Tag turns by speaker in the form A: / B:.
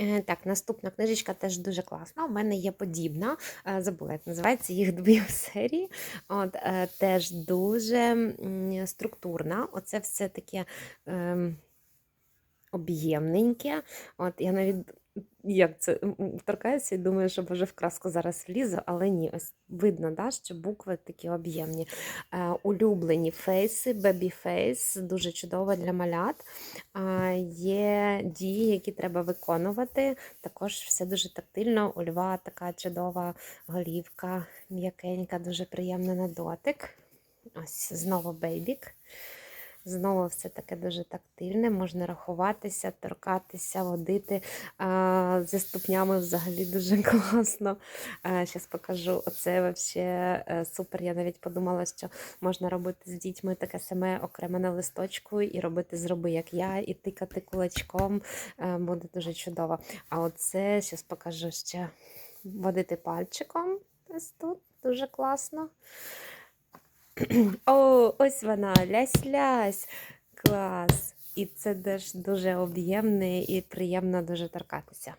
A: Е, Так, наступна книжечка теж дуже класна. У мене є подібна. е, Забула, як називається їх дві серії. От, е, теж дуже структурна. Оце все таке ем, об'ємненьке. От, я навіть як це торкаюся і думаю, що може в краску зараз влізу, але ні, ось видно, да, що букви такі об'ємні. Е, улюблені фейси, бебі фейс, дуже чудово для малят. Е, є дії, які треба виконувати. Також все дуже тактильно. У льва така чудова голівка, м'якенька, дуже приємна на дотик. Ось знову бейбік. Знову все таке дуже тактильне, можна рахуватися, торкатися, водити. Зі ступнями взагалі дуже класно. Зараз покажу. Оце взагалі супер. Я навіть подумала, що можна робити з дітьми таке саме окремо на листочку і робити зроби, як я, і тикати кулачком. Е, Буде дуже чудово. А оце зараз покажу ще водити пальчиком. Ось тут дуже класно. О, ось вона, лясь-лясь. Клас. І це теж дуже об'ємне і приємно дуже торкатися.